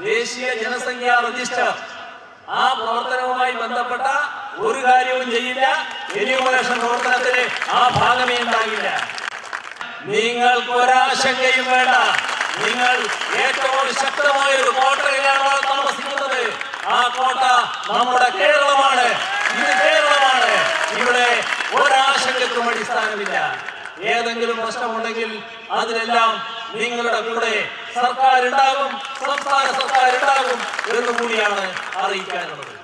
ദേശീയ ജനസംഖ്യാ രജിസ്റ്റർ. ആ പ്രവർത്തനവുമായി ബന്ധപ്പെട്ട ഒരു കാര്യവും ചെയ്യില്ല. എന്യൂമറേഷൻ പ്രവർത്തനത്തിന് ആ ഭാഗമേ ഉണ്ടാകില്ല. നിങ്ങൾക്ക് ഒരാശങ്കയും വേണ്ട. നിങ്ങൾ ഏറ്റവും ശക്തമായ ഒരു കോട്ടയിലാണ് താമസിക്കുന്നത്. ആ കോട്ട നമ്മുടെ കേരളമാണ്. ഇത് കേരളമാണ്. ഇവിടെ ഒരാശങ്കക്കും അടിസ്ഥാനമില്ല. ഏതെങ്കിലും പ്രശ്നമുണ്ടെങ്കിൽ അതിനെല്ലാം നിങ്ങളുടെ കൂടെ സർക്കാർ ഉണ്ടാകും സംസ്ഥാന സർക്കാർ ഉണ്ടാകും എന്ന് കൂടിയാണ് അറിയിക്കാനുള്ളത്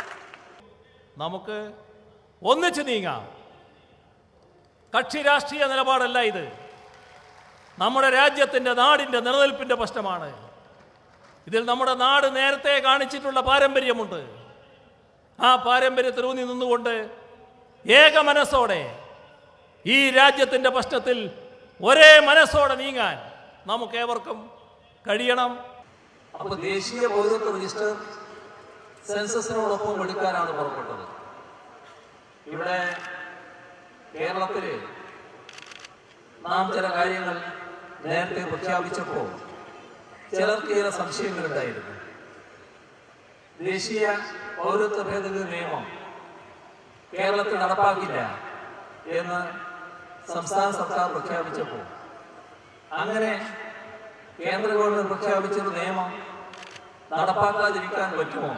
നമുക്ക് ഒന്നിച്ചു നീങ്ങാം. കക്ഷി രാഷ്ട്രീയ നിലപാടല്ല ഇത്. നമ്മുടെ രാജ്യത്തിന്റെ നാടിന്റെ നിലനിൽപ്പിന്റെ പ്രശ്നമാണ്. ഇതിൽ നമ്മുടെ നാട് നേരത്തെ കാണിച്ചിട്ടുള്ള പാരമ്പര്യമുണ്ട്. ആ പാരമ്പര്യത്തിൽ ഊന്നി നിന്നുകൊണ്ട് ഏക മനസ്സോടെ ഈ രാജ്യത്തിന്റെ പ്രശ്നത്തിൽ ഒരേ മനസ്സോടെ നീങ്ങാൻ നമുക്കേവർക്കും കഴിയണം. അപ്പൊ ദേശീയ പൗരത്വ രജിസ്റ്റർ സെൻസസിനോടൊപ്പം എടുക്കാനാണ് പുറപ്പെട്ടത്. ഇവിടെ കേരളത്തിൽ നാം ചില കാര്യങ്ങൾ നേരത്തെ പ്രഖ്യാപിച്ചപ്പോൾ ചിലർക്ക് ചില സംശയങ്ങളുണ്ടായിരുന്നു ദേശീയ പൗരത്വ ഭേദഗതി നിയമം കേരളത്തിൽ നടപ്പാക്കില്ല എന്ന് സംസ്ഥാന സർക്കാർ പ്രഖ്യാപിച്ചപ്പോൾ അങ്ങനെ കേന്ദ്ര ഗവൺമെന്റ് പ്രഖ്യാപിച്ചൊരു നിയമം നടപ്പാക്കാതിരിക്കാൻ പറ്റുമോ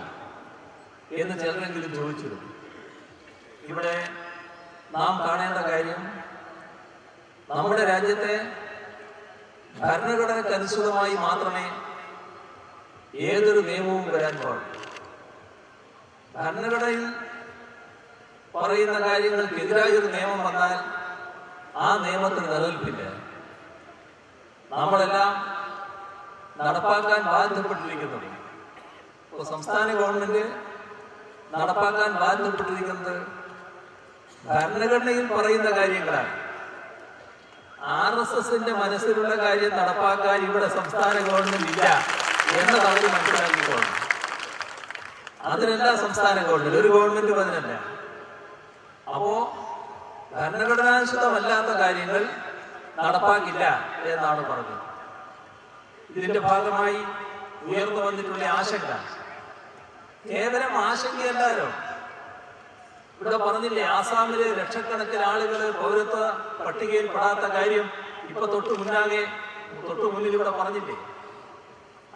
എന്ന് ചിലരെങ്കിലും ചോദിച്ചിരുന്നു. ഇവിടെ നാം കാണേണ്ട കാര്യം നമ്മുടെ രാജ്യത്തെ ഭരണഘടനയ്ക്ക് അനുസൃതമായി മാത്രമേ ഏതൊരു നിയമവും വരാൻ പാടുള്ളൂ. ഭരണഘടനയിൽ പറയുന്ന കാര്യങ്ങൾക്കെതിരായ ഒരു നിയമം വന്നാൽ ആ നിയമത്തിന് നിലനിൽപ്പില്ല. നമ്മളെല്ലാം നടപ്പാക്കാൻ ബാധ്യപ്പെട്ടിരിക്കുന്നത് ഇപ്പോൾ സംസ്ഥാന ഗവൺമെന്റ് നടപ്പാക്കാൻ ബാധ്യപ്പെട്ടിരിക്കുന്നത് ഭരണഘടനയിൽ പറയുന്ന കാര്യങ്ങളാണ്. ആർ എസ് എസിന്റെ മനസ്സിലുള്ള കാര്യം നടപ്പാക്കാൻ ഇവിടെ സംസ്ഥാന ഗവൺമെന്റ് ഇല്ല എന്നതാണ് മനസ്സിലാക്കിക്കോളും അതിനല്ല സംസ്ഥാന ഗവൺമെന്റ് ഒരു ഗവൺമെന്റ് അതിനല്ല അപ്പോ ഭരണഘടനാനുസൃതമല്ലാത്ത കാര്യങ്ങൾ നടപ്പാക്കില്ല എന്നാണ് പറഞ്ഞത്. ഇതിന്റെ ഭാഗമായി ഉയർന്നു വന്നിട്ടുള്ള ആശങ്ക കേവലം ആശങ്കയല്ലാലോ? ഇവിടെ പറഞ്ഞില്ലേ ആസാമിലെ ലക്ഷക്കണക്കിന് ആളുകൾ പൗരത്വ പട്ടികയിൽ പെടാത്ത കാര്യം ഇപ്പൊ തൊട്ടു മുന്നാകെ തൊട്ടു മുന്നിൽ ഇവിടെ പറഞ്ഞില്ലേ?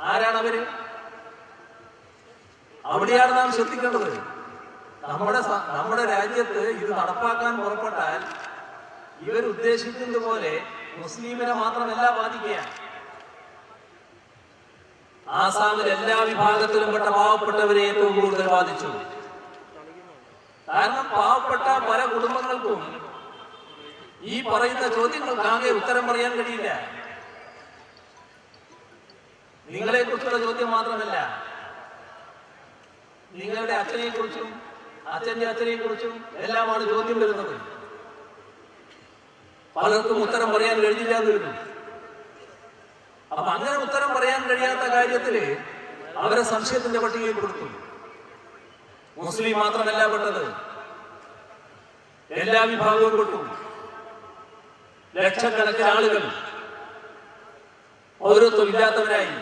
ആരാണ് അവർ? അവിടെയാണ് നാം ശ്രദ്ധിക്കേണ്ടത്. നമ്മുടെ നമ്മുടെ രാജ്യത്ത് ഇത് നടപ്പാക്കാൻ പുറപ്പെട്ടാൽ ഇവർ ഉദ്ദേശിക്കുന്നത് പോലെ മുസ്ലിമിനെ മാത്രമല്ല ബാധിക്കുക ആസാമിൽ എല്ലാ വിഭാഗത്തിലും പെട്ട പാവപ്പെട്ടവരെ ഏറ്റവും കൂടുതൽ ബാധിച്ചു. കാരണം പാവപ്പെട്ട പല കുടുംബങ്ങൾക്കും ഈ പറയുന്ന ചോദ്യങ്ങൾക്ക് ചോദ്യങ്ങൾക്കാകെ ഉത്തരം പറയാൻ കഴിയില്ല. നിങ്ങളെ കുറിച്ചുള്ള ചോദ്യം മാത്രമല്ല നിങ്ങളുടെ അച്ഛനെ കുറിച്ചും അച്ഛന്റെ അച്ഛനെ കുറിച്ചും എല്ലാമാണ് ചോദ്യം വരുന്നത്. പലർക്കും ഉത്തരം പറയാൻ കഴിഞ്ഞില്ല എന്ന് വരും അപ്പൊ അങ്ങനെ ഉത്തരം പറയാൻ കഴിയാത്ത കാര്യത്തിൽ അവരെ സംശയത്തിന്റെ പട്ടികയിൽ കൊടുത്തു മുസ്ലിം മാത്രമല്ല പെട്ടത്. എല്ലാ വിഭാഗവും പെട്ടു. ലക്ഷക്കണക്കിന് ആളുകൾ പൗരത്വം ഇല്ലാത്തവരായി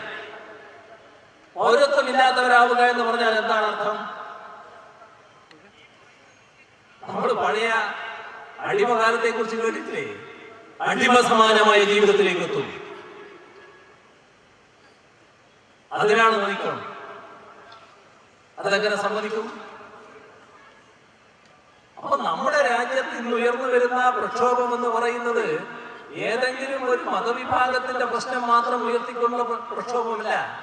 പൗരത്വം ഇല്ലാത്തവരാവുക എന്ന് പറഞ്ഞാൽ എന്താണ് അർത്ഥം? നമ്മൾ പഴയ അടിമകാലത്തെ കുറിച്ച് കേട്ടിട്ടില്ലേ? അടിമ സമാനമായ ജീവിതത്തിലേക്ക് എത്തും. അതിനാണ് നയിക്കണം അതെങ്ങനെ സമ്മതിക്കും? അപ്പൊ നമ്മുടെ രാജ്യത്ത് ഇന്ന് ഉയർന്നു വരുന്ന പ്രക്ഷോഭം എന്ന് പറയുന്നത് ഏതെങ്കിലും ഒരു മതവിഭാഗത്തിന്റെ പ്രശ്നം മാത്രം ഉയർത്തിക്കൊണ്ടുള്ള പ്ര- പ്രക്ഷോഭമല്ല.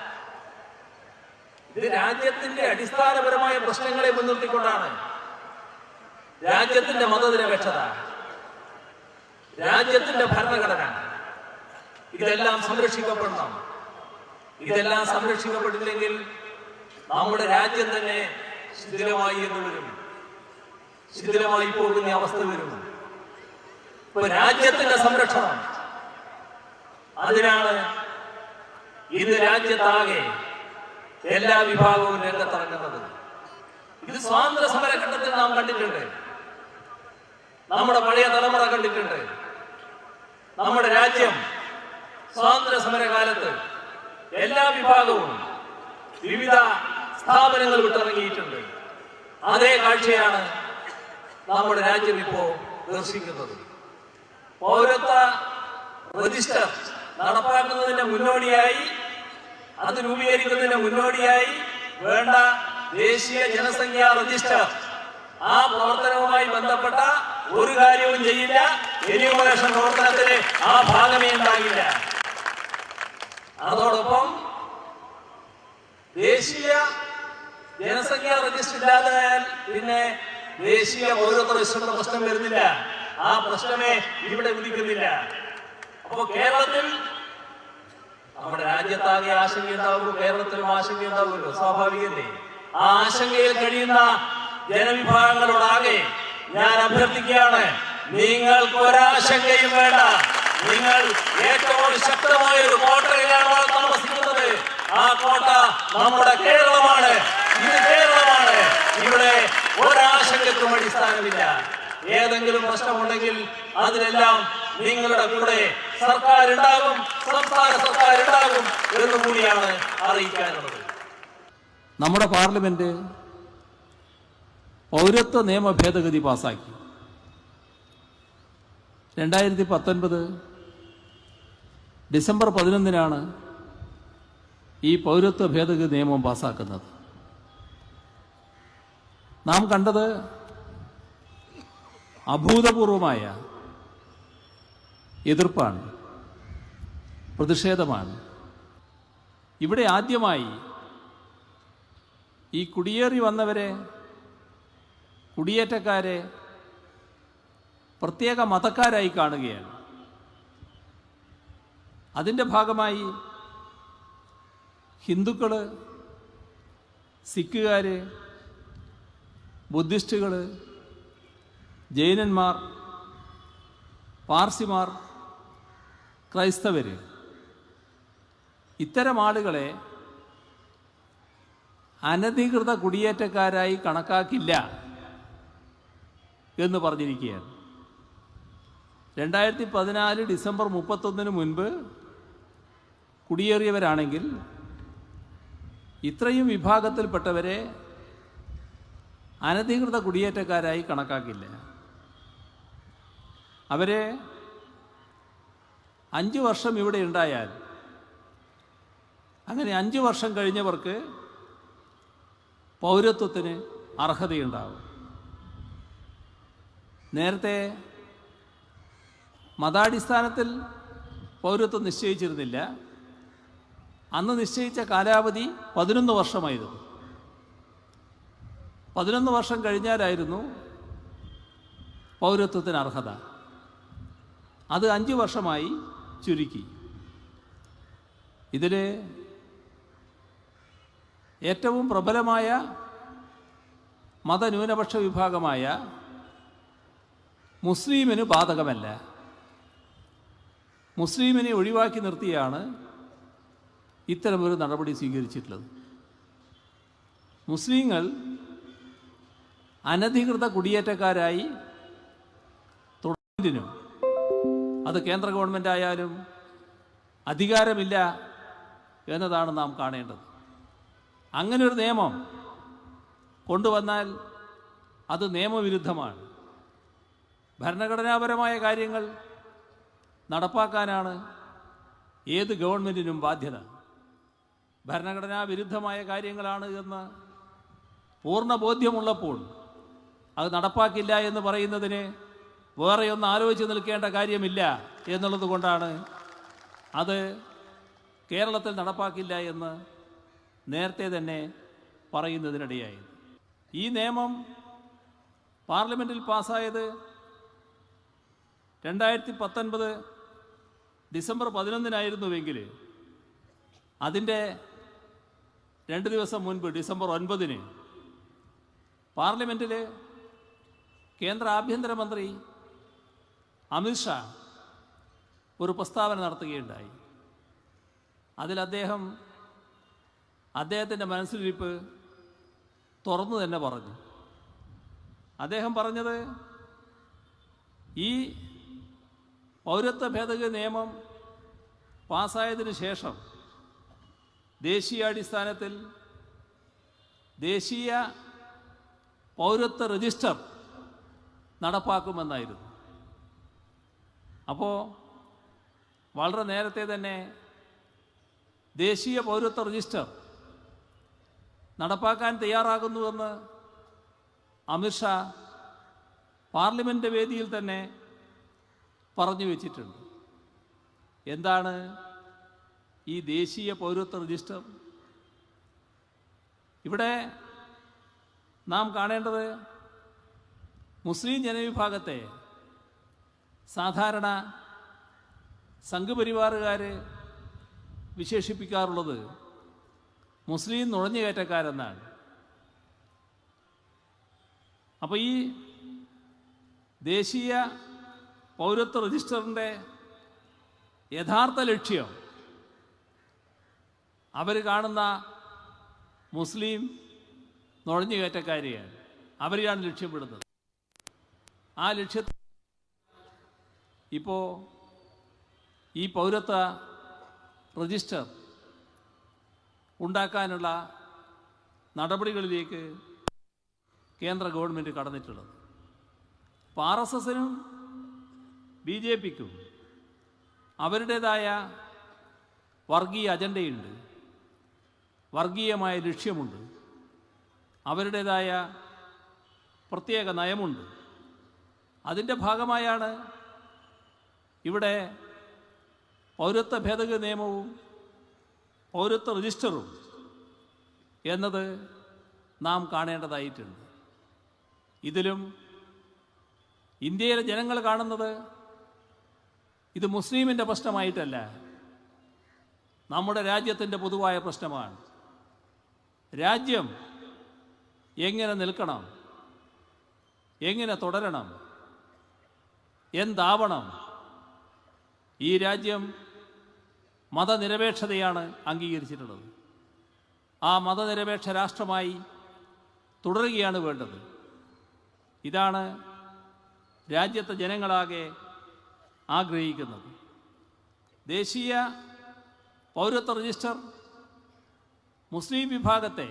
ഇത് രാജ്യത്തിന്റെ അടിസ്ഥാനപരമായ പ്രശ്നങ്ങളെ മുൻനിർത്തിക്കൊണ്ടാണ്. രാജ്യത്തിന്റെ മതനിരപേക്ഷത. രാജ്യത്തിന്റെ ഭരണഘടന. ഇതെല്ലാം സംരക്ഷിക്കപ്പെടണം. ഇതെല്ലാം സംരക്ഷിക്കപ്പെട്ടില്ലെങ്കിൽ നമ്മുടെ രാജ്യം തന്നെ ശിഥിലമായി എന്ന് വരും. ശിഥിലമായി പോകുന്ന അവസ്ഥ വരും. ഇപ്പൊ രാജ്യത്തിന്റെ സംരക്ഷണം. അതിനാണ് ഇന്ന് രാജ്യത്താകെ എല്ലാ വിഭാഗവും രംഗത്തിറങ്ങുന്നത്. ഇത് സ്വാതന്ത്ര്യ സമരഘട്ടത്തിൽ നാം കണ്ടിട്ടുണ്ട്. നമ്മുടെ പഴയ തലമുറ കണ്ടിട്ടുണ്ട്. നമ്മുടെ രാജ്യം സ്വാതന്ത്ര്യ സമരകാലത്ത് എല്ലാ വിഭാഗവും വിവിധ സ്ഥാപനങ്ങൾ വിട്ടിറങ്ങിയിട്ടുണ്ട്. അതേ കാഴ്ചയാണ് നമ്മുടെ രാജ്യം ഇപ്പോ ദർശിക്കുന്നത്. പൗരത്വ രജിസ്റ്റർ നടപ്പാക്കുന്നതിന്റെ മുന്നോടിയായി അത് രൂപീകരിക്കുന്നതിന് മുന്നോടിയായി വേണ്ട ദേശീയ ജനസംഖ്യാ രജിസ്റ്റർ ആ പ്രവർത്തനവുമായി ബന്ധപ്പെട്ട ഒരു കാര്യവും ചെയ്യില്ല. എന്യൂമറേഷൻ പ്രവർത്തനത്തിന് ആ ഭാഗമേ ഉണ്ടാകില്ല. അതോടൊപ്പം ദേശീയ ജനസംഖ്യാ രജിസ്റ്റർ ഇല്ലാതായാൽ പിന്നെ ദേശീയ പൗരത്വ രജിസ്റ്ററിന്റെ പ്രശ്നം വരുന്നില്ല. ആ പ്രശ്നമേ ഇവിടെ ഉദിക്കുന്നില്ല അപ്പോ കേരളത്തിൽ നമ്മുടെ രാജ്യത്താകെ ആശങ്കയുണ്ടാവുമ്പോൾ കേരളത്തിലും ആശങ്കയുണ്ടാവുമല്ലോ സ്വാഭാവികല്ലേ ആ ആശങ്കയിൽ കഴിയുന്ന ജനവിഭാഗങ്ങളോടാകെ ഞാൻ അഭ്യർത്ഥിക്കുകയാണ് നിങ്ങൾക്ക് ഒരാശങ്കയും വേണ്ട. നിങ്ങൾ ഏറ്റവും ശക്തമായ ഒരു കോട്ടയിലാണ് താമസിക്കുന്നത്. ആ കോട്ട നമ്മുടെ കേരളമാണ്. ഇത് കേരളമാണ്. ഇവിടെ ഒരാശങ്കക്കും അടിസ്ഥാനമില്ല. ഏതെങ്കിലും പ്രശ്നമുണ്ടെങ്കിൽ അതിനെല്ലാം നിങ്ങളുടെ കൂടെ സർക്കാർ ഉണ്ടാകും സംസ്ഥാന സർക്കാർ ഉണ്ടാകും എന്ന് കൂടിയാണ് അറിയിക്കാനുള്ളത്. നമ്മുടെ പാർലമെന്റ് പൗരത്വ നിയമ ഭേദഗതി പാസാക്കി. രണ്ടായിരത്തി പത്തൊൻപത് ഡിസംബർ പതിനൊന്നിനാണ് ഈ പൗരത്വ ഭേദഗതി നിയമം പാസാക്കുന്നത്. നാം കണ്ടത് അഭൂതപൂർവമായ എതിർപ്പാണ് പ്രതിഷേധമാണ്. ഇവിടെ ആദ്യമായി ഈ കുടിയേറി വന്നവരെ കുടിയേറ്റക്കാരെ പ്രത്യേക മതക്കാരായി കാണുകയാണ്. അതിന്റെ ഭാഗമായി ഹിന്ദുക്കൾ സിഖുകാർ ബുദ്ധിസ്റ്റുകൾ ജൈനന്മാർ പാർസിമാർ ക്രൈസ്തവർ ഇത്തരം ആളുകളെ അനധികൃത കുടിയേറ്റക്കാരായി കണക്കാക്കില്ല എന്ന് പറഞ്ഞിരിക്കുകയാണ്. രണ്ടായിരത്തി പതിനാല് ഡിസംബർ മുപ്പത്തൊന്നിന് മുൻപ് കുടിയേറിയവരാണെങ്കിൽ ഇത്രയും വിഭാഗത്തിൽപ്പെട്ടവരെ അനധികൃത കുടിയേറ്റക്കാരായി കണക്കാക്കില്ല. അവരെ അഞ്ച് വർഷം ഇവിടെ ഉണ്ടായാൽ അങ്ങനെ അഞ്ച് വർഷം കഴിഞ്ഞവർക്ക് പൗരത്വത്തിന് അർഹതയുണ്ടാവും. നേരത്തെ മതാടിസ്ഥാനത്തിൽ പൗരത്വം നിശ്ചയിച്ചിരുന്നില്ല. അന്ന് നിശ്ചയിച്ച കാലാവധി പതിനൊന്ന് വർഷമായിരുന്നു. പതിനൊന്ന് വർഷം കഴിഞ്ഞാലായിരുന്നു പൗരത്വത്തിന് അർഹത. അത് അഞ്ച് വർഷമായി ചുരുക്കി. ഇതിൽ ഏറ്റവും പ്രബലമായ മതന്യൂനപക്ഷ വിഭാഗമായ മുസ്ലിമിന് ബാധകമല്ല. മുസ്ലിമിനെ ഒഴിവാക്കി നിർത്തിയാണ് ഇത്തരമൊരു നടപടി സ്വീകരിച്ചിട്ടുള്ളത്. മുസ്ലിങ്ങൾ അനധികൃത കുടിയേറ്റക്കാരായി തുടർന്നും അത് കേന്ദ്ര ഗവൺമെന്റ് ആയാലും അധികാരമില്ല എന്നതാണ് നാം കാണേണ്ടത്. അങ്ങനെ ഒരു നിയമം കൊണ്ടുവന്നാൽ അത് നിയമവിരുദ്ധമാണ്. ഭരണഘടനാപരമായ കാര്യങ്ങൾ നടപ്പാക്കാനാണ് ഏത് ഗവൺമെന്റിനും ബാധ്യത. ഭരണഘടനാ വിരുദ്ധമായ കാര്യങ്ങളാണ് എന്ന് പൂർണ ബോധ്യമുള്ളപ്പോൾ അത് നടപ്പാക്കില്ല എന്ന് പറയുന്നതിന് വേറെ ഒന്ന് ആലോചിച്ച് നിൽക്കേണ്ട കാര്യമില്ല എന്നുള്ളത് കൊണ്ടാണ് അത് കേരളത്തിൽ നടപ്പാക്കില്ല എന്ന് നേരത്തെ തന്നെ പറയുന്നതിനിടയായത് ഈ നിയമം പാർലമെന്റിൽ പാസ്സായത് രണ്ടായിരത്തി പത്തൊൻപത് ഡിസംബർ പതിനൊന്നിനായിരുന്നുവെങ്കിൽ അതിന്റെ രണ്ട് ദിവസം മുൻപ് ഡിസംബർ ഒൻപതിന് പാർലമെന്റിൽ കേന്ദ്ര ആഭ്യന്തരമന്ത്രി അമിത്ഷാ ഒരു പ്രസ്താവന നടത്തുകയുണ്ടായി. അതിൽ അദ്ദേഹം അദ്ദേഹത്തിന്റെ മനസ്സിലിരിപ്പ് തുറന്നു തന്നെ പറഞ്ഞു. അദ്ദേഹം പറഞ്ഞത് ഈ പൗരത്വ ഭേദഗതി നിയമം പാസ്സായതിനു ശേഷം ദേശീയാടിസ്ഥാനത്തിൽ ദേശീയ പൗരത്വ രജിസ്റ്റർ നടപ്പാക്കുമെന്നായിരുന്നു. അപ്പോൾ വളരെ നേരത്തെ തന്നെ ദേശീയ പൗരത്വ രജിസ്റ്റർ നടപ്പാക്കാൻ തയ്യാറാകുന്നുവെന്ന് അമിത്ഷാ പാർലമെന്റ് വേദിയിൽ തന്നെ പറഞ്ഞു വെച്ചിട്ടുണ്ട്. എന്താണ് ഈ ദേശീയ പൗരത്വ രജിസ്റ്റർ. ഇവിടെ നാം കാണേണ്ടത് മുസ്ലിം ജനവിഭാഗത്തെ സാധാരണ സംഘപരിവാറുകാർ വിശേഷിപ്പിക്കാറുള്ളത് മുസ്ലിം നുഴഞ്ഞുകയറ്റക്കാരെന്നാണ്. അപ്പോൾ ഈ ദേശീയ പൗരത്വ രജിസ്റ്ററിന്റെ യഥാർത്ഥ ലക്ഷ്യം അവർ കാണുന്ന മുസ്ലിം നുഴഞ്ഞു നുഴഞ്ഞുകയറ്റക്കാരെയാണ് അവരെയാണ് ലക്ഷ്യപ്പെടുന്നത് ആ ലക്ഷ്യത്തിൽ ഇപ്പോൾ ഈ പൗരത്വ രജിസ്റ്റർ ഉണ്ടാക്കാനുള്ള നടപടികളിലേക്ക് കേന്ദ്ര ഗവൺമെന്റ് കടന്നിട്ടുള്ളത്. അപ്പോൾ ആർ എസ് എസിനും ബി ജെ പിക്കും അവരുടേതായ വർഗീയ അജണ്ടയുണ്ട്. വർഗീയമായ ലക്ഷ്യമുണ്ട്. അവരുടേതായ പ്രത്യേക നയമുണ്ട്. അതിന്റെ ഭാഗമായാണ് ഇവിടെ പൗരത്വ ഭേദഗതി നിയമവും പൗരത്വ രജിസ്റ്ററും എന്നത് നാം കാണേണ്ടതായിട്ടുണ്ട്. ഇതിലും ഇന്ത്യയിലെ ജനങ്ങൾ കാണുന്നത് ഇത് മുസ്ലിമിന്റെ പ്രശ്നമായിട്ടല്ല. നമ്മുടെ രാജ്യത്തിന്റെ പൊതുവായ പ്രശ്നമാണ്. രാജ്യം എങ്ങനെ നിൽക്കണം? എങ്ങനെ തുടരണം? എന്താവണം? ഈ രാജ്യം മതനിരപേക്ഷതയാണ് അംഗീകരിച്ചിട്ടുള്ളത്. ആ മതനിരപേക്ഷ രാഷ്ട്രമായി തുടരുകയാണ് വേണ്ടത്. ഇതാണ് രാജ്യത്തെ ജനങ്ങളാകെ ആഗ്രഹിക്കുന്നത്. ദേശീയ പൗരത്വ രജിസ്റ്റർ മുസ്ലിം വിഭാഗത്തെ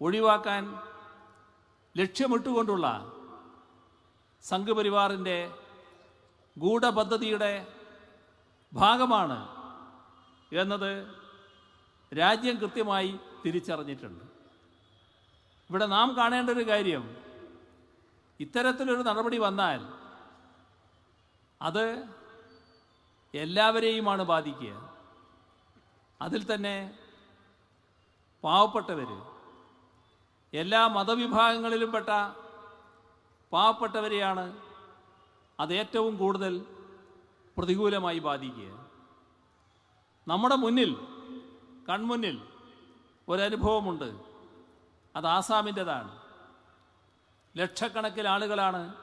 ഒഴിവാക്കാൻ ലക്ഷ്യമിട്ടുകൊണ്ടുള്ള സംഘപരിവാറിന്റെ ഗൂഢപദ്ധതിയുടെ ഭാഗമാണ് എന്നത് രാജ്യം കൃത്യമായി തിരിച്ചറിഞ്ഞിട്ടുണ്ട്. ഇവിടെ നാം കാണേണ്ട ഒരു കാര്യം ഇത്തരത്തിലൊരു നടപടി വന്നാൽ അത് എല്ലാവരെയുമാണ് ബാധിക്കുക. അതിൽ തന്നെ പാവപ്പെട്ടവർ എല്ലാ മതവിഭാഗങ്ങളിലും പെട്ട പാവപ്പെട്ടവരെയാണ് അത് ഏറ്റവും കൂടുതൽ പ്രതികൂലമായി ബാധിക്കുക. നമ്മുടെ മുന്നിൽ കൺമുന്നിൽ ഒരനുഭവമുണ്ട്. അത് ആസാമിന്റെതാണ്. ലക്ഷക്കണക്കിന് ആളുകളാണ്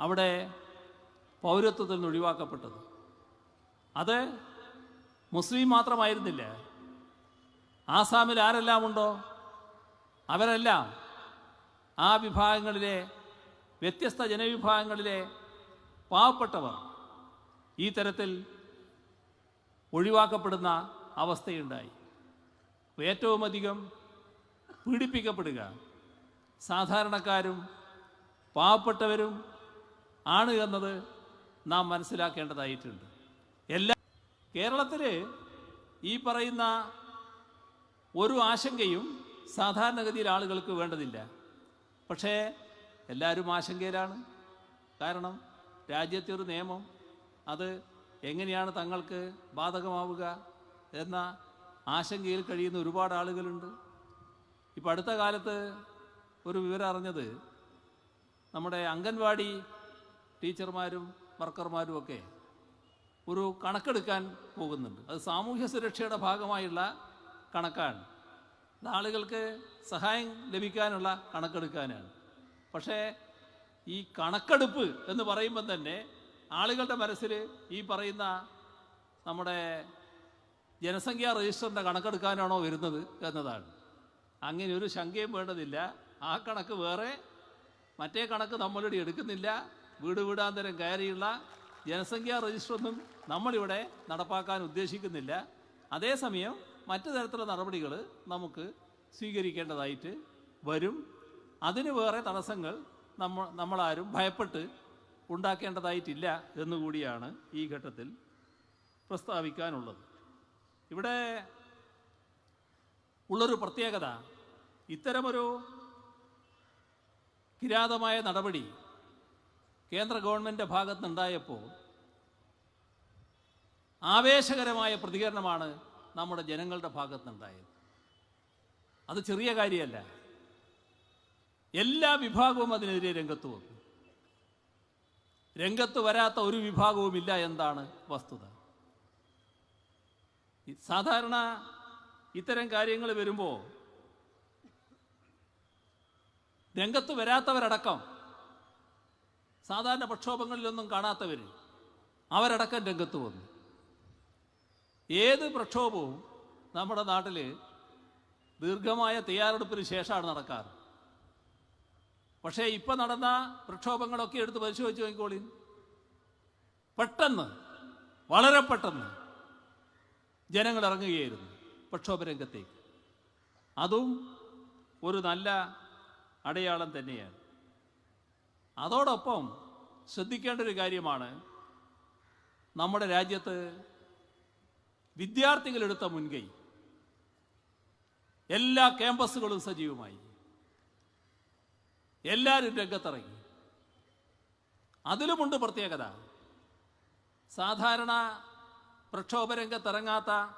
അവിടെ പൗരത്വത്തിൽ നിന്ന് ഒഴിവാക്കപ്പെട്ടത്. അത് മുസ്ലിം മാത്രമായിരുന്നില്ല. ആസാമിൽ ആരെല്ലാം ഉണ്ടോ അവരെല്ലാം ആ വിഭാഗങ്ങളിലെ വ്യത്യസ്ത ജനവിഭാഗങ്ങളിലെ പാവപ്പെട്ടവർ. ഈ തരത്തിൽ ഒഴിവാക്കപ്പെടുന്ന അവസ്ഥയുണ്ടായി. ഏറ്റവുമധികം പീഡിപ്പിക്കപ്പെടുക. സാധാരണക്കാരും പാവപ്പെട്ടവരും ആണ് എന്നത് നാം മനസ്സിലാക്കേണ്ടതായിട്ടുണ്ട്. എല്ലാ കേരളത്തിൽ ഈ പറയുന്ന ഒരു ആശങ്കയും സാധാരണഗതിയിൽ ആളുകൾക്ക് വേണ്ടതില്ല. പക്ഷേ എല്ലാവരും ആശങ്കയിലാണ്. കാരണം രാജ്യത്തെ ഒരു നിയമം അത് എങ്ങനെയാണ് തങ്ങൾക്ക് ബാധകമാവുക എന്ന ആശങ്കയിൽ കഴിയുന്ന ഒരുപാട് ആളുകളുണ്ട്. ഇപ്പം അടുത്ത കാലത്ത് ഒരു വിവരം അറിഞ്ഞത് നമ്മുടെ അംഗൻവാടി ടീച്ചർമാരും വർക്കർമാരും ഒക്കെ ഒരു കണക്കെടുക്കാൻ പോകുന്നുണ്ട്. അത് സാമൂഹ്യ സുരക്ഷയുടെ ഭാഗമായുള്ള കണക്കാണ്. ആളുകൾക്ക് സഹായം ലഭിക്കാനുള്ള കണക്കെടുക്കാനാണ്. പക്ഷേ ഈ കണക്കെടുപ്പ് എന്ന് പറയുമ്പം തന്നെ ആളുകളുടെ മനസ്സിൽ ഈ പറയുന്ന നമ്മുടെ ജനസംഖ്യാ രജിസ്റ്ററിന്റെ കണക്കെടുക്കാനാണോ വരുന്നത് എന്നതാണ്. അങ്ങനെ ഒരു ശങ്കയും വേണ്ടതില്ല. ആ കണക്ക് വേറെ മറ്റേ കണക്ക് നമ്മളിവിടെ എടുക്കുന്നില്ല. വീട് വീടാന്തരം കയറിയുള്ള ജനസംഖ്യാ രജിസ്റ്ററൊന്നും നമ്മളിവിടെ നടപ്പാക്കാൻ ഉദ്ദേശിക്കുന്നില്ല. അതേസമയം മറ്റു തരത്തിലുള്ള നടപടികൾ നമുക്ക് സ്വീകരിക്കേണ്ടതായിട്ട് വരും. അതിന് വേറെ തടസ്സങ്ങൾ നമ്മൾ നമ്മളാരും ഭയപ്പെട്ട് ഉണ്ടാക്കേണ്ടതായിട്ടില്ല എന്നുകൂടിയാണ് ഈ ഘട്ടത്തിൽ പ്രസ്താവിക്കാനുള്ളത്. ഇവിടെ ഉള്ളൊരു പ്രത്യേകത ഇത്തരമൊരു കിരാതമായ നടപടി കേന്ദ്ര ഗവൺമെന്റ് ഭാഗത്തുനിന്നുണ്ടായപ്പോൾ ആവേശകരമായ പ്രതികരണമാണ് നമ്മുടെ ജനങ്ങളുടെ ഭാഗത്തുനിന്നുണ്ടായത്. അത് ചെറിയ കാര്യമല്ല. എല്ലാ വിഭാഗവും അതിനെതിരെ രംഗത്ത് വന്നു. രംഗത്ത് വരാത്ത ഒരു വിഭാഗവുമില്ല എന്താണ് വസ്തുത. സാധാരണ ഇത്തരം കാര്യങ്ങൾ വരുമ്പോൾ രംഗത്ത് വരാത്തവരടക്കം സാധാരണ പ്രക്ഷോഭങ്ങളിലൊന്നും കാണാത്തവർ അവരടക്കം രംഗത്ത് വന്നു. ഏത് പ്രക്ഷോഭവും നമ്മുടെ നാട്ടിൽ ദീർഘമായ തയ്യാറെടുപ്പിന് ശേഷമാണ് നടക്കാറ്. പക്ഷേ ഇപ്പം നടന്ന പ്രക്ഷോഭങ്ങളൊക്കെ എടുത്ത് പരിശോധിച്ച് നോക്കിക്കോളി. പെട്ടെന്ന് വളരെ പെട്ടെന്ന് ജനങ്ങൾ ഇറങ്ങുകയായിരുന്നു പ്രക്ഷോഭ രംഗത്തേക്ക്. അതും ഒരു നല്ല അടയാളം തന്നെയാണ്. അതോടൊപ്പം ശ്രദ്ധിക്കേണ്ട ഒരു കാര്യമാണ് നമ്മുടെ രാജ്യത്ത് വിദ്യാർത്ഥികളെടുത്ത മുൻകൈ. എല്ലാ ക്യാമ്പസുകളും സജീവമായി. എല്ലാവരും രംഗത്തിറങ്ങി. അതിലുമുണ്ട് പ്രത്യേകത. സാധാരണ പ്രക്ഷോഭ രംഗത്തിറങ്ങാത്ത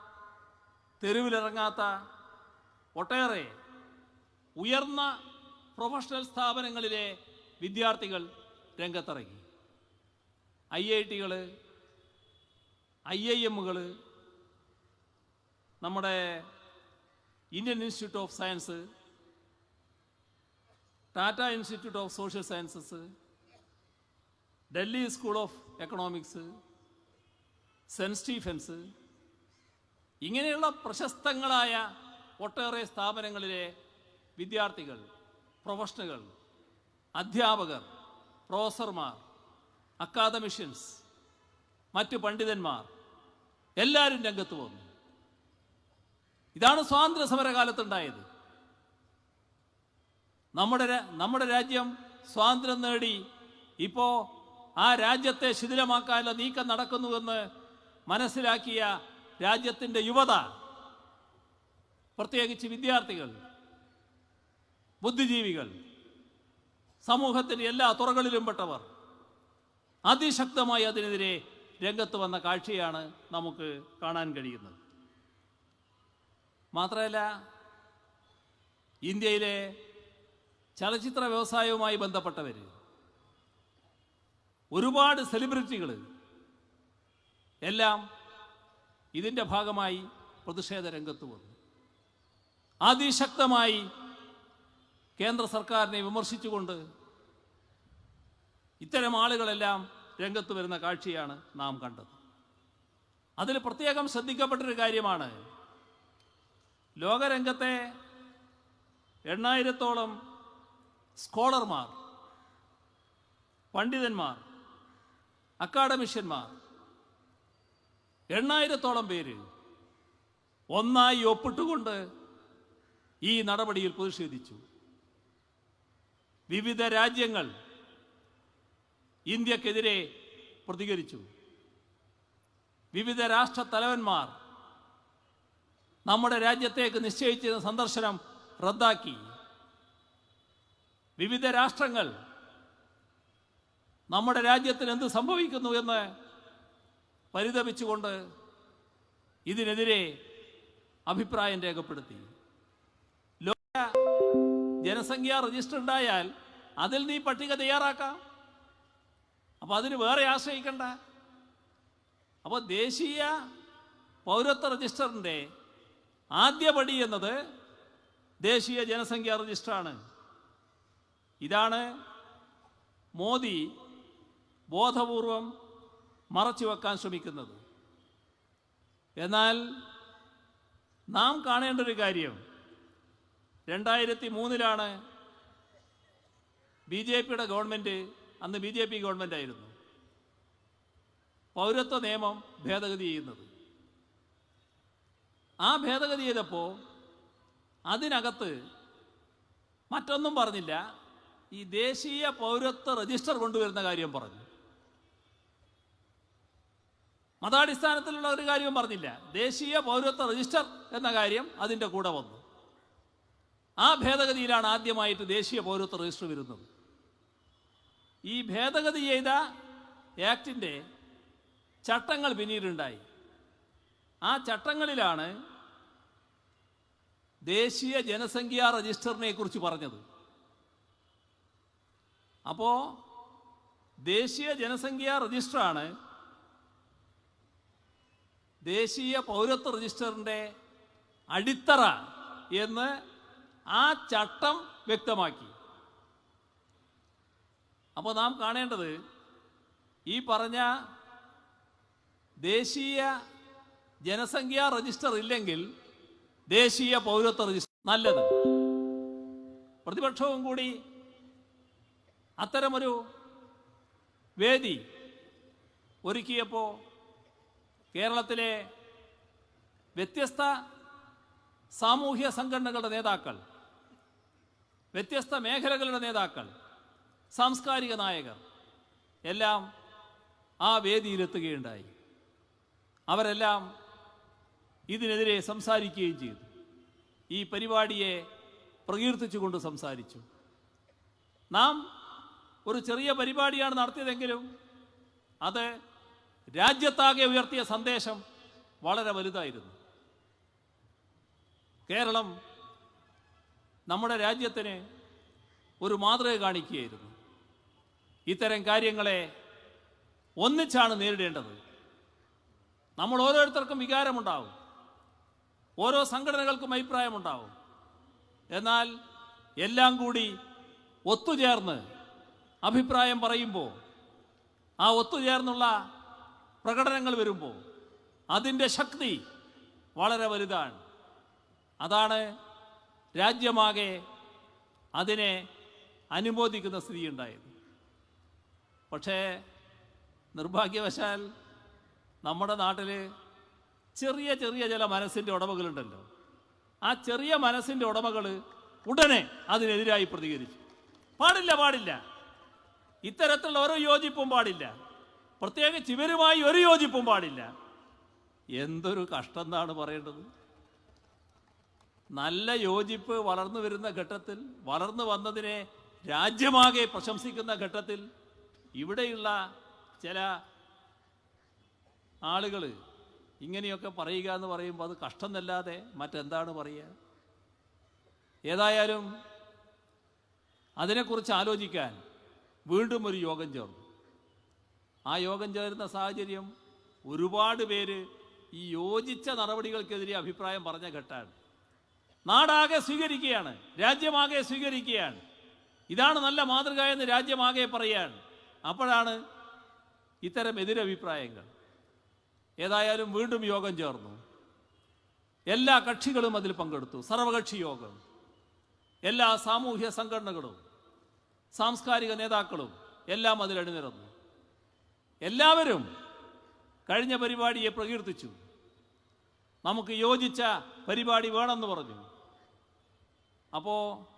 തെരുവിലിറങ്ങാത്ത ഒട്ടേറെ ഉയർന്ന പ്രൊഫഷണൽ സ്ഥാപനങ്ങളിലെ വിദ്യാർത്ഥികൾ രംഗത്തിറങ്ങി. ഐ ഐ ടികൾ ഐ ഐ എമ്മുകൾ നമ്മുടെ Indian Institute of Science Tata Institute of Social Sciences Delhi School of Economics Saint Stephen's ഇങ്ങനെയുള്ള പ്രശസ്തങ്ങളായ ഒട്ടേറെ സ്ഥാപനങ്ങളിലെ വിദ്യാർത്ഥികൾ പ്രൊഫഷണലുകൾ അധ്യാപകർ പ്രൊഫസർമാർ അക്കാദമിഷ്യൻസ് മറ്റ് പണ്ഡിതന്മാർ എല്ലാവരും രംഗത്ത് വന്നു. ഇതാണ് സ്വാതന്ത്ര്യ സമരകാലത്തുണ്ടായത് നമ്മുടെ നമ്മുടെ രാജ്യം സ്വാതന്ത്ര്യം നേടി. ഇപ്പോൾ ആ രാജ്യത്തെ ശിഥിലമാക്കാനുള്ള നീക്കം നടക്കുന്നുവെന്ന് മനസ്സിലാക്കിയ രാജ്യത്തിന്റെ യുവത പ്രത്യേകിച്ച് വിദ്യാർത്ഥികൾ ബുദ്ധിജീവികൾ സമൂഹത്തിന്റെ എല്ലാ തുറകളിലും പെട്ടവർ അതിശക്തമായി അതിനെതിരെ രംഗത്ത് വന്ന കാഴ്ചയാണ് നമുക്ക് കാണാൻ കഴിയുന്നത്. മാത്രമല്ല ഇന്ത്യയിലെ ചലച്ചിത്ര വ്യവസായവുമായി ബന്ധപ്പെട്ടവർ ഒരുപാട് സെലിബ്രിറ്റികൾ എല്ലാം ഇതിന്റെ ഭാഗമായി പ്രതിഷേധ രംഗത്ത് വന്നു. അതിശക്തമായി കേന്ദ്ര സർക്കാരിനെ വിമർശിച്ചുകൊണ്ട് ഇത്തരം ആളുകളെല്ലാം രംഗത്ത് വരുന്ന കാഴ്ചയാണ് നാം കണ്ടത്. അതിൽ പ്രത്യേകം ശ്രദ്ധിക്കപ്പെട്ടൊരു കാര്യമാണ് ലോകരംഗത്തെ എണ്ണായിരത്തോളം സ്കോളർമാർ പണ്ഡിതന്മാർ അക്കാഡമിഷ്യന്മാർ എണ്ണായിരത്തോളം പേര് ഒന്നായി ഒപ്പിട്ടുകൊണ്ട് ഈ നടപടിയിൽ പ്രതിഷേധിച്ചു. വിവിധ രാജ്യങ്ങൾ ഇന്ത്യക്കെതിരെ പ്രതികരിച്ചു. വിവിധ രാഷ്ട്ര തലവന്മാർ നമ്മുടെ രാജ്യത്തേക്ക് നിശ്ചയിച്ചിരുന്ന സന്ദർശനം റദ്ദാക്കി. വിവിധ രാഷ്ട്രങ്ങൾ നമ്മുടെ രാജ്യത്തിന് എന്ത് സംഭവിക്കുന്നു എന്ന് പരിതപിച്ചുകൊണ്ട് ഇതിനെതിരെ അഭിപ്രായം രേഖപ്പെടുത്തി. ലോക ജനസംഖ്യാ രജിസ്റ്റർ ഉണ്ടായാൽ അതിൽ നീ പട്ടിക തയ്യാറാക്കാം. അപ്പോൾ അതിന് വേറെ ആശ്രയിക്കണ്ട. അപ്പോൾ ദേശീയ പൗരത്വ രജിസ്റ്ററിന്റെ ആദ്യപടി എന്നത് ദേശീയ ജനസംഖ്യാ രജിസ്റ്ററാണ് ഇതാണ് മോദി ബോധപൂർവം മറച്ചു വെക്കാൻ ശ്രമിക്കുന്നത്. എന്നാൽ നാം കാണേണ്ട ഒരു കാര്യം. രണ്ടായിരത്തി മൂന്നിലാണ് ബി ജെ പിയുടെ ഗവൺമെന്റ് അന്ന് ബി ജെ പി ഗവൺമെന്റ് ആയിരുന്നു. പൗരത്വ നിയമം ഭേദഗതി ചെയ്യുന്നത്. ആ ഭേദഗതി ചെയ്തപ്പോൾ അതിനകത്ത് മറ്റൊന്നും പറഞ്ഞില്ല. ഈ ദേശീയ പൗരത്വ രജിസ്റ്റർ കൊണ്ടുവരുന്ന കാര്യം പറഞ്ഞു. മതാടിസ്ഥാനത്തിലുള്ള ഒരു കാര്യവും പറഞ്ഞില്ല. ദേശീയ പൗരത്വ രജിസ്റ്റർ എന്ന കാര്യം അതിന്റെ കൂടെ വന്നു. ആ ഭേദഗതിയിലാണ് ആദ്യമായിട്ട് ദേശീയ പൗരത്വ രജിസ്റ്റർ വരുന്നത്. ഈ ഭേദഗതി ചെയ്ത ആക്ടിന്റെ ചട്ടങ്ങൾ പിന്നീടുണ്ടായി. ആ ചട്ടങ്ങളിലാണ് ദേശീയ ജനസംഖ്യാ രജിസ്റ്ററിനെ കുറിച്ച് പറഞ്ഞത്. അപ്പോൾ ദേശീയ ജനസംഖ്യാ രജിസ്റ്ററാണ് ദേശീയ പൗരത്വ രജിസ്റ്ററിന്റെ അടിത്തറ എന്ന് ആ ചട്ടം വ്യക്തമാക്കി. അപ്പോൾ നാം കാണേണ്ടത് ഈ പറഞ്ഞ ദേശീയ ജനസംഖ്യാ രജിസ്റ്റർ ഇല്ലെങ്കിൽ ദേശീയ പൗരത്വ രജിസ്റ്റർ നല്ലത്. പ്രതിപക്ഷവും കൂടി അത്തരമൊരു വേദി ഒരുക്കിയപ്പോൾ കേരളത്തിലെ വ്യത്യസ്ത സാമൂഹ്യ സംഘടനകളുടെ നേതാക്കൾ വ്യത്യസ്ത മേഖലകളുടെ നേതാക്കൾ സാംസ്കാരിക നായകർ എല്ലാം ആ വേദിയിലെത്തുകയുണ്ടായി. അവരെല്ലാം ഇതിനെതിരെ സംസാരിക്കുകയും ചെയ്തു. ഈ പരിപാടിയെ പ്രകീർത്തിച്ചുകൊണ്ട് സംസാരിച്ചു. നാം ഒരു ചെറിയ പരിപാടിയാണ് നടത്തിയതെങ്കിലും അത് രാജ്യത്താകെ ഉയർത്തിയ സന്ദേശം വളരെ വലുതായിരുന്നു. കേരളം നമ്മുടെ രാജ്യത്തിന് ഒരു മാതൃക കാണിക്കുകയായിരുന്നു. ഇത്തരം കാര്യങ്ങളെ ഒന്നിച്ചാണ് നേരിടേണ്ടത്. നമ്മൾ ഓരോരുത്തർക്കും വികാരമുണ്ടാവും. ഓരോ സംഘടനകൾക്കും അഭിപ്രായമുണ്ടാവും. എന്നാൽ എല്ലാം കൂടി ഒത്തുചേർന്ന് അഭിപ്രായം പറയുമ്പോൾ ആ ഒത്തുചേർന്നുള്ള പ്രകടനങ്ങൾ വരുമ്പോൾ അതിന്റെ ശക്തി വളരെ വലുതാണ്. അതാണ് രാജ്യമാകെ അതിനെ അനുമോദിക്കുന്ന സ്ഥിതി ഉണ്ടായത് പക്ഷേ നിർഭാഗ്യവശാൽ നമ്മുടെ നാട്ടിൽ ചെറിയ ചെറിയ ചില മനസ്സിന്റെ ഉടമകളുണ്ടല്ലോ. ആ ചെറിയ മനസ്സിന്റെ ഉടമകൾ ഉടനെ അതിനെതിരായി പ്രതികരിച്ചു. പാടില്ല പാടില്ല. ഇത്തരത്തിലുള്ള ഒരു യോജിപ്പും പാടില്ല. പ്രത്യേകിച്ച് ഇവരുമായി ഒരു യോജിപ്പും പാടില്ല. എന്തൊരു കഷ്ടം എന്നാണ് പറയേണ്ടത്. നല്ല യോജിപ്പ് വളർന്നു വരുന്ന ഘട്ടത്തിൽ വളർന്നു വന്നതിനെ രാജ്യമാകെ പ്രശംസിക്കുന്ന ഘട്ടത്തിൽ ഇവിടെയുള്ള ചില ആളുകൾ ഇങ്ങനെയൊക്കെ പറയുക എന്ന് പറയുമ്പോൾ അത് കഷ്ടം എന്നല്ലാതെ മറ്റെന്താണ് പറയുക? ഏതായാലും അതിനെക്കുറിച്ച് ആലോചിക്കാൻ വീണ്ടും ഒരു യോഗം ചേർന്നു. ആ യോഗം ചേരുന്ന സാഹചര്യം ഒരുപാട് പേര് ഈ യോജിച്ച നടപടികൾക്കെതിരെ അഭിപ്രായം പറഞ്ഞ ഘട്ടമാണ്. നാടാകെ സ്വീകരിക്കുകയാണ് രാജ്യമാകെ സ്വീകരിക്കുകയാണ്. ഇതാണ് നല്ല മാതൃക എന്ന് രാജ്യമാകെ പറയാണ്. അപ്പോഴാണ് ഇത്തരം എതിരഭിപ്രായങ്ങൾ. ഏതായാലും വീണ്ടും യോഗം ചേർന്നു. എല്ലാ കക്ഷികളും അതിൽ പങ്കെടുത്തു. സർവകക്ഷി യോഗം. എല്ലാ സാമൂഹ്യ സംഘടനകളും സാംസ്കാരിക നേതാക്കളും എല്ലാം അതിൽ അണിനിരന്നു. എല്ലാവരും കഴിഞ്ഞ പരിപാടിയെ പ്രകീർത്തിച്ചു. നമുക്ക് യോജിച്ച പരിപാടി വേണമെന്ന് പറഞ്ഞു. അപ്പോൾ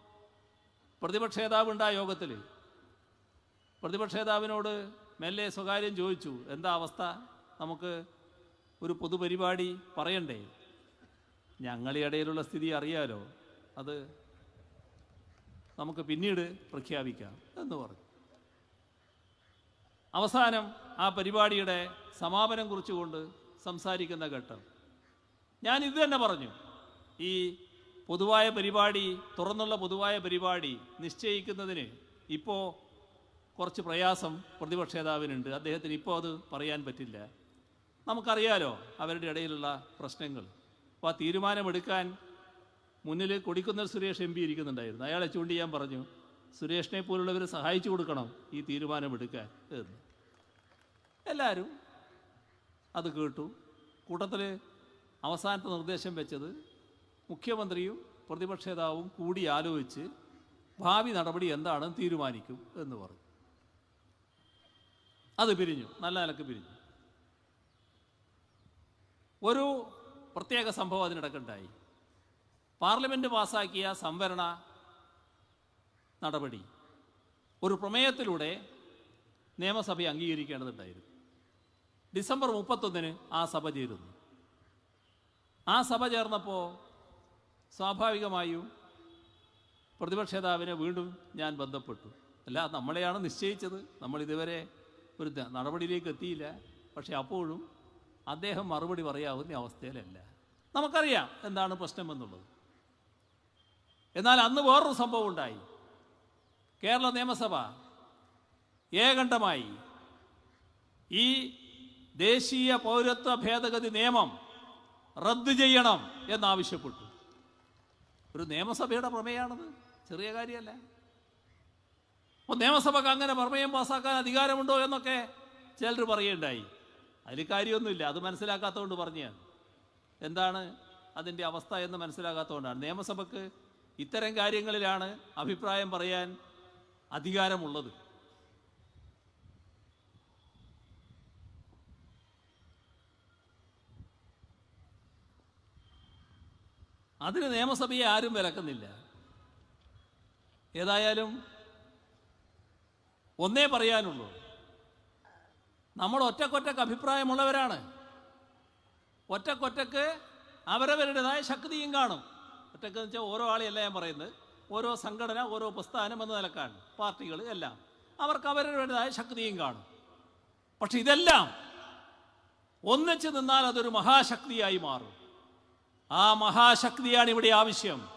പ്രതിപക്ഷ നേതാവ് ഉണ്ടായ യോഗത്തിൽ പ്രതിപക്ഷ നേതാവിനോട് മെല്ലെ സ്വകാര്യം ചോദിച്ചു. എന്താ അവസ്ഥ? നമുക്ക് ഒരു പൊതുപരിപാടി പറയണ്ടേ? ഞങ്ങളുടെ ഇടയിലുള്ള സ്ഥിതി അറിയാലോ. അത് നമുക്ക് പിന്നീട് പ്രഖ്യാപിക്കാം എന്ന് പറഞ്ഞു. അവസാനം ആ പരിപാടിയുടെ സമാപനം കുറിച്ചുകൊണ്ട് സംസാരിക്കുന്ന ഘട്ടം. ഞാൻ ഇത് തന്നെ പറഞ്ഞു. ഈ പൊതുവായ പരിപാടി തുറന്നുള്ള പൊതുവായ പരിപാടി നിശ്ചയിക്കുന്നതിന് ഇപ്പോൾ കുറച്ച് പ്രയാസം പ്രതിപക്ഷ നേതാവിനുണ്ട്. അദ്ദേഹത്തിന് ഇപ്പോൾ അത് പറയാൻ പറ്റില്ല. നമുക്കറിയാലോ അവരുടെ ഇടയിലുള്ള പ്രശ്നങ്ങൾ. അപ്പോൾ ആ തീരുമാനമെടുക്കാൻ മുന്നിൽ കൊടിക്കുന്നൽ സുരേഷ് എം പി ഇരിക്കുന്നുണ്ടായിരുന്നു. അയാളെ ചൂണ്ടി ഞാൻ പറഞ്ഞു സുരേഷിനെ പോലുള്ളവർ സഹായിച്ചു കൊടുക്കണം ഈ തീരുമാനമെടുക്കാൻ എന്ന്. എല്ലാവരും അത് കേട്ടു. കൂട്ടത്തിൽ അവസാനത്തെ നിർദ്ദേശം വെച്ചത് മുഖ്യമന്ത്രിയും പ്രതിപക്ഷ നേതാവും കൂടി ആലോചിച്ച് ഭാവി നടപടി എന്താണെന്ന് തീരുമാനിക്കും എന്ന് പറഞ്ഞു. അത് പിരിഞ്ഞു. നല്ല നിലയ്ക്ക് പിരിഞ്ഞു. ഒരു പ്രത്യേക സംഭവം അതിനിടക്കുണ്ടായി പാർലമെന്റ് പാസാക്കിയ സംവരണ നടപടി ഒരു പ്രമേയത്തിലൂടെ നിയമസഭ അംഗീകരിക്കേണ്ടതുണ്ടായിരുന്നു. ഡിസംബർ മുപ്പത്തൊന്നിന് ആ സഭ ചേരുന്നു. ആ സഭ ചേർന്നപ്പോൾ സ്വാഭാവികമായും പ്രതിപക്ഷ നേതാവിനെ വീണ്ടും ഞാൻ ബന്ധപ്പെട്ടു. അല്ല നമ്മളെയാണ് നിശ്ചയിച്ചത്. നമ്മൾ ഇതുവരെ ഒരു നടപടിയിലേക്ക് എത്തിയില്ല. പക്ഷെ അപ്പോഴും അദ്ദേഹം മറുപടി പറയാവുന്ന അവസ്ഥയിലല്ല. നമുക്കറിയാം എന്താണ് പ്രശ്നം പ്രശ്നമെന്നുള്ളത് എന്നാൽ അന്ന് വേറൊരു സംഭവം ഉണ്ടായി. കേരള നിയമസഭ ഏകണ്ഠമായി ഈ ദേശീയ പൗരത്വ ഭേദഗതി നിയമം റദ്ദു ചെയ്യണം എന്നാവശ്യപ്പെട്ടു. ഒരു നിയമസഭയുടെ പ്രമേയമാണത്. ചെറിയ കാര്യമല്ല. അപ്പോൾ നിയമസഭക്ക് അങ്ങനെ പ്രമേയം പാസ്സാക്കാൻ അധികാരമുണ്ടോ എന്നൊക്കെ ചിലർ പറയുണ്ടായി അതിൽ കാര്യമൊന്നുമില്ല. അത് മനസ്സിലാക്കാത്തതുകൊണ്ട് പറഞ്ഞതാണ് എന്താണ് അതിന്റെ അവസ്ഥ എന്ന് മനസ്സിലാകാത്തതുകൊണ്ടാണ് നിയമസഭയ്ക്ക് ഇത്തരം കാര്യങ്ങളിലാണ് അഭിപ്രായം പറയാൻ അധികാരമുള്ളത്. അതിന് നിയമസഭയെ ആരും വിലക്കുന്നില്ല. ഏതായാലും ഒന്നേ പറയാനുള്ളൂ. നമ്മൾ ഒറ്റക്കൊറ്റക്ക് അഭിപ്രായമുള്ളവരാണ്. ഒറ്റക്കൊറ്റക്ക് അവരവരുടേതായ ശക്തിയും കാണും. ഒറ്റയ്ക്ക് വെച്ചാൽ ഓരോ ആളെയല്ല ഞാൻ പറയുന്നത്. ഓരോ സംഘടന ഓരോ പ്രസ്ഥാനം എന്ന നിലക്കാണ്. പാർട്ടികൾ എല്ലാം. അവർക്ക് അവരവരുടേതായ ശക്തിയും കാണും. പക്ഷെ ഇതെല്ലാം ഒന്നിച്ചു നിന്നാൽ അതൊരു മഹാശക്തിയായി മാറും. ആ മഹാശക്തിയാണ് ഇവിടെ ആവശ്യം.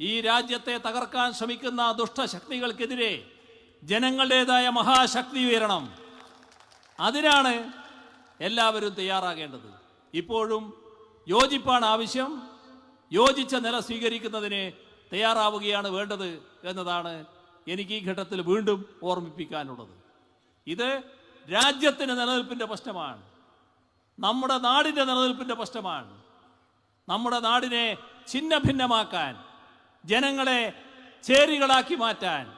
ഈ രാജ്യത്തെ തകർക്കാൻ ശ്രമിക്കുന്ന ദുഷ്ടശക്തികൾക്കെതിരെ ജനങ്ങളുടേതായ മഹാശക്തി ഉയരണം. അതിനാണ് എല്ലാവരും തയ്യാറാകേണ്ടത്. ഇപ്പോഴും യോജിപ്പാണ് ആവശ്യം. യോജിച്ച നില സ്വീകരിക്കുന്നതിന് തയ്യാറാവുകയാണ് വേണ്ടത് എന്നതാണ് എനിക്ക് ഈ ഘട്ടത്തിൽ വീണ്ടും ഓർമ്മിപ്പിക്കാനുള്ളത്. ഇത് രാജ്യത്തിന്റെ നിലനിൽപ്പിന്റെ പ്രശ്നമാണ്. നമ്മുടെ നാടിന്റെ നിലനിൽപ്പിന്റെ പ്രശ്നമാണ്. നമ്മുടെ നാടിനെ ഛിന്ന ഭിന്നമാക്കാൻ ജനങ്ങളെ ചേരികളാക്കി മാറ്റാൻ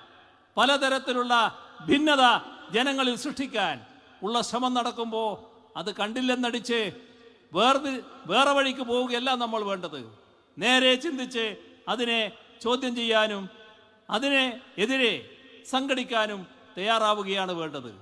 പലതരത്തിലുള്ള ഭിന്നത ജനങ്ങളിൽ സൃഷ്ടിക്കാൻ ഉള്ള ശ്രമം നടക്കുമ്പോൾ അത് കണ്ടില്ലെന്നടിച്ച് വേർതി വേറെ വഴിക്ക് പോവുകയല്ല നമ്മൾ വേണ്ടത്. നേരെ ചിന്തിച്ച് അതിനെ ചോദ്യം ചെയ്യാനും അതിനെ എതിരെ സംഘടിക്കാനും തയ്യാറാവുകയാണ് വേണ്ടത്.